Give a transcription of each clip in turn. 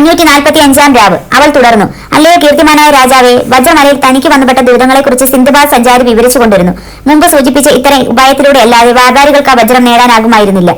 അഞ്ഞൂറ്റി നാൽപ്പത്തി അഞ്ചാം രാവ്. അവൾ തുടർന്നു. അല്ലയോ കീർത്തിമാനായ രാജാവേ വജ്രമലയിൽ തനിക്ക് വന്നപ്പെട്ട ദുരിതങ്ങളെക്കുറിച്ച് സിന്ധുബാദ് സഞ്ചാരി വിവരിച്ചു കൊണ്ടിരുന്നു മുമ്പ് സൂചിപ്പിച്ച ഇത്തരം ഉപായത്തിലൂടെ അല്ലാതെ വ്യാപാരികൾക്ക് ആ വജ്രം നേടാനാകുമായിരുന്നില്ല.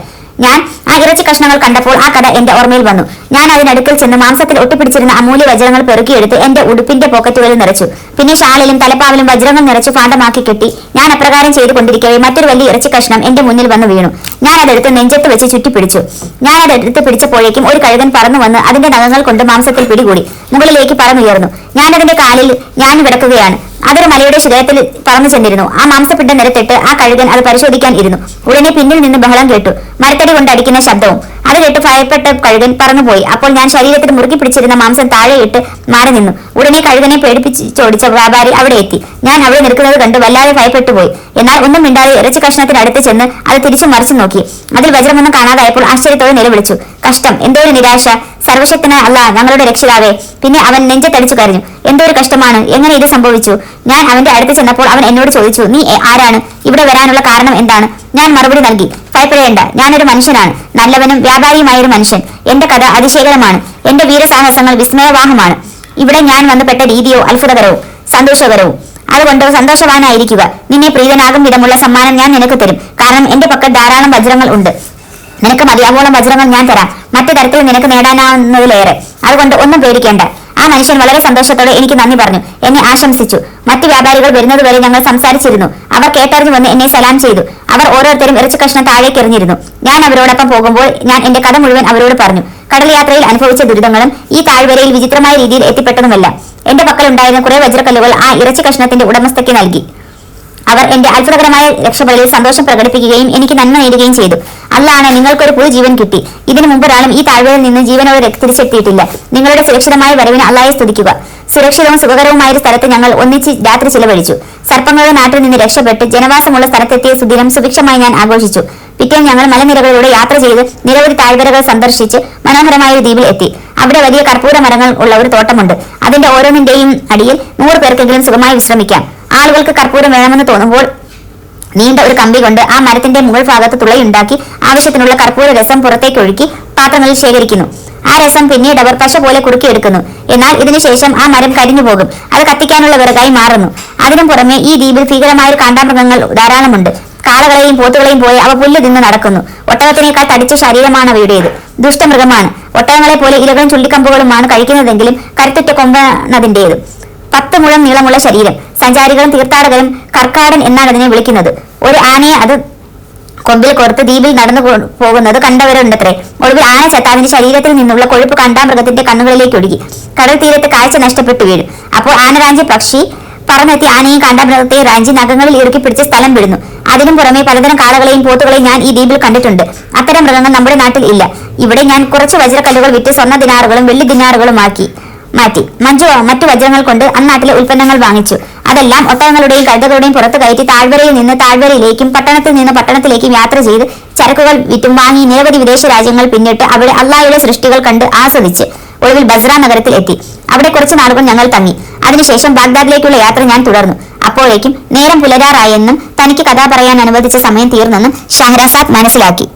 ഞാൻ ആ ഇറച്ചി കഷ്ണങ്ങൾ കണ്ടപ്പോൾ ആ കഥ എന്റെ ഓർമ്മയിൽ വന്നു. ഞാൻ അതിനടുക്കൽ ചെന്ന് മാംസത്തിൽ ഒട്ടിപ്പിടിച്ചിരുന്ന അമൂല്യ വജ്രങ്ങൾ പെറുക്കിയെടുത്ത് എന്റെ ഉടുപ്പിന്റെ പോക്കറ്റുകളിൽ നിറച്ചു. പിന്നെ ഷാളിലും തലപ്പാവിലും വജ്രങ്ങൾ നിറച്ചു പാണ്ടമാക്കി കെട്ടി ഞാൻ അപ്രകാരം ചെയ്തുകൊണ്ടിരിക്കവേ മറ്റൊരു വലിയ ഇറച്ചി കഷ്ണം എന്റെ മുന്നിൽ വന്നു വീണു. ഞാൻ അതെടുത്ത് നെഞ്ചത്ത് വെച്ച് ചുറ്റിപ്പിടിച്ചു. ഞാൻ അതെടുത്ത് പിടിച്ചപ്പോഴേക്കും ഒരു കഴുകൻ പറന്നു വന്ന് അതിന്റെ നഖങ്ങൾ കൊണ്ട് മാംസത്തിൽ പിടികൂടി. മുകളിലേക്ക് പറന്നുയർന്നു. ഞാൻ അതിന്റെ കാലിൽ ഞാൻ കിടക്കുകയാണ് അതൊരു മലയുടെ ശിഖരത്തിൽ പറന്നു ചെന്നിരുന്നു. ആ മാംസപ്പെട്ട നിരത്തിട്ട് ആ കഴുകൻ അത് പരിശോധിക്കാൻ ഇരുന്നു. ഉടനെ പിന്നിൽ നിന്ന് ബഹളം കേട്ടു. മരത്തടി കൊണ്ട് അടിക്കുന്ന ശബ്ദവും അത് കേട്ട് ഭയപ്പെട്ട കഴുകൻ പറന്നുപോയി. അപ്പോൾ ഞാൻ ശരീരത്തിൽ മുറുക്കി പിടിച്ചിരുന്ന മാംസം താഴെയിട്ട് മാറി നിന്നു. ഉടനെ കഴുകനെ പേടിപ്പിച്ചോടിച്ച വ്യാപാരി അവിടെ എത്തി. ഞാൻ അവിടെ നിൽക്കുന്നത് കണ്ട് വല്ലാതെ ഭയപ്പെട്ടു പോയി എന്നാൽ ഒന്നും മിണ്ടാതെ ഇറച്ചി കഷ്ണത്തിനടുത്ത് ചെന്ന് അത് തിരിച്ചു മറിച്ചു നോക്കി. അതിൽ വജ്രമൊന്നും കാണാതായപ്പോൾ ആശ്ചര്യത്തോടെ നിലവിളിച്ചു. കഷ്ടം. എന്തോ ഒരു നിരാശ. സർവശക്തനായ അല്ല ഞങ്ങളുടെ രക്ഷിതാവേ. പിന്നെ അവൻ നെഞ്ചത്തടിച്ചു കരഞ്ഞു. എന്തോ ഒരു കഷ്ടമാണ്. എങ്ങനെ ഇത് സംഭവിച്ചു? ഞാൻ അവന്റെ അടുത്ത് ചെന്നപ്പോൾ അവൻ എന്നോട് ചോദിച്ചു നീ ആരാണ്? ഇവിടെ വരാനുള്ള കാരണം എന്താണ്? ഞാൻ മറുപടി നൽകി. ഭയപ്പെടേണ്ട ഞാനൊരു മനുഷ്യനാണ്. നല്ലവനും വ്യാപാരിയുമായൊരു മനുഷ്യൻ. എന്റെ കഥ അതിശയകരമാണ്. എന്റെ വീരസാഹസങ്ങൾ വിസ്മയവാഹമാണ്. ഇവിടെ ഞാൻ വന്നപ്പെട്ട രീതിയോ അത്ഭുതകരവും സന്തോഷകരവും. അതുകൊണ്ട് സന്തോഷവാനായിരിക്കുക. നിന്നെ പ്രീതനാകും വിധമുള്ള സമ്മാനം ഞാൻ നിനക്ക് തരും. കാരണം എന്റെ പക്കൽ ധാരാളം വജ്രങ്ങൾ ഉണ്ട്. നിനക്ക് മതിയാവോളം വജ്രങ്ങൾ ഞാൻ തരാം. മറ്റു തരത്തിൽ നിനക്ക് നേടാനാവുന്നതിലേറെ. അതുകൊണ്ട് ഒന്നും പേടിക്കേണ്ട. ആ മനുഷ്യൻ വളരെ സന്തോഷത്തോടെ എനിക്ക് നന്ദി പറഞ്ഞു. എന്നെ ആശംസിച്ചു. മറ്റു വ്യാപാരികൾ വരുന്നതുവരെ ഞങ്ങൾ സംസാരിച്ചിരുന്നു. അവർ കേട്ടറിഞ്ഞു വന്ന് എന്നെ സലാം ചെയ്തു. അവർ ഓരോരുത്തരും ഇറച്ചു കഷ്ണം താഴേക്ക് എറിഞ്ഞിരുന്നു. ഞാൻ അവരോടൊപ്പം പോകുമ്പോൾ ഞാൻ എന്റെ കഥ മുഴുവൻ അവരോട് പറഞ്ഞു. കടൽ യാത്രയിൽ അനുഭവിച്ച ദുരിതങ്ങളും ഈ താഴ്വരയിൽ വിചിത്രമായ രീതിയിൽ എത്തിപ്പെട്ടതുമല്ല. എന്റെ പക്കലുണ്ടായിരുന്ന കുറെ വജ്രക്കല്ലുകൾ ആ ഇറച്ചി കഷ്ണത്തിന്റെ ഉടമസ്ഥയ്ക്ക് നൽകി. അവർ എന്റെ അത്ഭുതകരമായ രക്ഷപ്പെടലിൽ സന്തോഷം പ്രകടിപ്പിക്കുകയും എനിക്ക് നന്മ നേടുകയും ചെയ്തു. അല്ലാണ് നിങ്ങൾക്കൊരു പുതു ജീവൻ കിട്ടി. ഇതിനു മുമ്പൊരാളും ഈ താഴ്വരയിൽ നിന്ന് ജീവനോടെ തിരിച്ചെത്തിയിട്ടില്ല. നിങ്ങളുടെ സുരക്ഷിതമായ വരവിന് അല്ലായെ സ്തുതിക്കുക. സുരക്ഷിതവും സുഖകരവുമായ ഒരു സ്ഥലത്ത് ഞങ്ങൾ ഒന്നിച്ച് രാത്രി ചിലവഴിച്ചു. സർപ്പങ്ങളുടെ നാട്ടിൽ നിന്ന് രക്ഷപ്പെട്ട് ജനവാസമുള്ള സ്ഥലത്തെത്തിയ സുദിനം സുഭിക്ഷമായി ഞാൻ ആഘോഷിച്ചു. പിറ്റേന്ന് ഞങ്ങൾ മലനിരകളിലൂടെ യാത്ര ചെയ്ത് നിരവധി താഴ്വരകൾ സന്ദർശിച്ച് മനോഹരമായ ദ്വീപിൽ എത്തി. അവിടെ വലിയ കർപ്പൂര മരങ്ങൾ ഉള്ള ഒരു തോട്ടമുണ്ട്. അതിന്റെ ഓരോന്നിന്റെയും അടിയിൽ നൂറ് പേർക്കെങ്കിലും സുഖമായി വിശ്രമിക്കാം. ആളുകൾക്ക് കർപ്പൂരം വേണമെന്ന് തോന്നുമ്പോൾ നീണ്ട ഒരു കമ്പി കൊണ്ട് ആ മരത്തിന്റെ മുകൾ ഭാഗത്ത് തുളയുണ്ടാക്കി ആവശ്യത്തിനുള്ള കർപ്പൂര രസം പുറത്തേക്ക് ഒഴുക്കി പാത്രങ്ങളിൽ ശേഖരിക്കുന്നു. ആ രസം പിന്നീട് അവർ പശ പോലെ കുറുക്കിയെടുക്കുന്നു എന്നാൽ ഇതിനുശേഷം ആ മരം കരിഞ്ഞു പോകും. അത് കത്തിക്കാനുള്ള വിറകായി മാറുന്നു. അതിനും പുറമെ ഈ ദ്വീപിൽ ഭീകരമായ കാണ്ടാമൃഗങ്ങൾ ധാരാളമുണ്ട്. കാളകളെയും പോത്തുകളെയും പോയി അവ പുല്ല് തിന്ന് നടക്കുന്നു. ഒട്ടകത്തിനേക്കാൾ തടിച്ച ശരീരമാണ് അവയുടേത്. ദുഷ്ടമൃഗമാണ്. ഒട്ടകങ്ങളെ പോലെ ഇലകളും ചുള്ളിക്കമ്പുകളുമാണ് കഴിക്കുന്നതെങ്കിലും കരുത്തുറ്റ കൊമ്പാണതിന്റേത് പത്ത് മുഴം നീളമുള്ള ശരീരം. സഞ്ചാരികളും തീർത്ഥാടകരും കർക്കാടൻ എന്നാണ് അതിനെ വിളിക്കുന്നത്. ഒരു ആനയെ അത് കൊമ്പിൽ കോർത്ത് ദ്വീപിൽ നടന്നു പോകുന്നത് കണ്ടവരുണ്ടത്രേ. ഒടുവിൽ ആന ചത്താവിന്റെ ശരീരത്തിൽ നിന്നുള്ള കൊഴുപ്പ് കണ്ടാമൃഗത്തിന്റെ കണ്ണുകളിലേക്ക് ഒഴുകി. കടൽ തീരത്ത് കാഴ്ച നഷ്ടപ്പെട്ടു വീഴും. അപ്പോൾ ആനരാഞ്ചി പക്ഷി പറന്നെത്തി ആനയും കാണ്ടാമൃഗത്തെ റാഞ്ചി നഖങ്ങളിൽ ഇറുക്കി പിടിച്ച സ്ഥലം വിടുന്നു. അതിനും പുറമെ പലതരം കാളകളെയും പോത്തുകളെയും ഞാൻ ഈ ദ്വീപിൽ കണ്ടിട്ടുണ്ട്. അത്തരം മൃഗങ്ങൾ നമ്മുടെ നാട്ടിൽ ഇല്ല. ഇവിടെ ഞാൻ കുറച്ച് വജ്രക്കല്ലുകൾ വിറ്റ് സ്വർണ ദിനാറുകളും വെള്ളി ദിനാറുകളും ആക്കി മാറ്റി. മഞ്ജു മറ്റു വജ്രങ്ങൾ കൊണ്ട് അന്നാട്ടിലെ ഉൽപ്പന്നങ്ങൾ വാങ്ങിച്ചു. അതെല്ലാം ഒട്ടകങ്ങളുടെയും കഴുതകളുടെയും പുറത്തു കയറ്റി താഴ്വരയിൽ നിന്ന് താഴ്വരയിലേക്കും പട്ടണത്തിൽ നിന്ന് പട്ടണത്തിലേക്കും യാത്ര ചെയ്ത് ചരക്കുകൾ വിറ്റും വാങ്ങി നിരവധി വിദേശ രാജ്യങ്ങൾ പിന്നിട്ട് അവിടെ അള്ളാഹയുടെ സൃഷ്ടികൾ കണ്ട് ആസ്വദിച്ച് ഒടുവിൽ ബസ്ര നഗരത്തിൽ എത്തി. അവിടെ കുറച്ച് നാളുകൾ ഞങ്ങൾ തങ്ങി. അതിനുശേഷം ബാഗ്ദാദിലേക്കുള്ള യാത്ര ഞാൻ തുടർന്നു. അപ്പോഴേക്കും നേരം പുലരാറായെന്നും തനിക്ക് കഥ പറയാൻ അനുവദിച്ച സമയം തീർന്നെന്നും ഷഹ്റസാദ് മനസ്സിലാക്കി.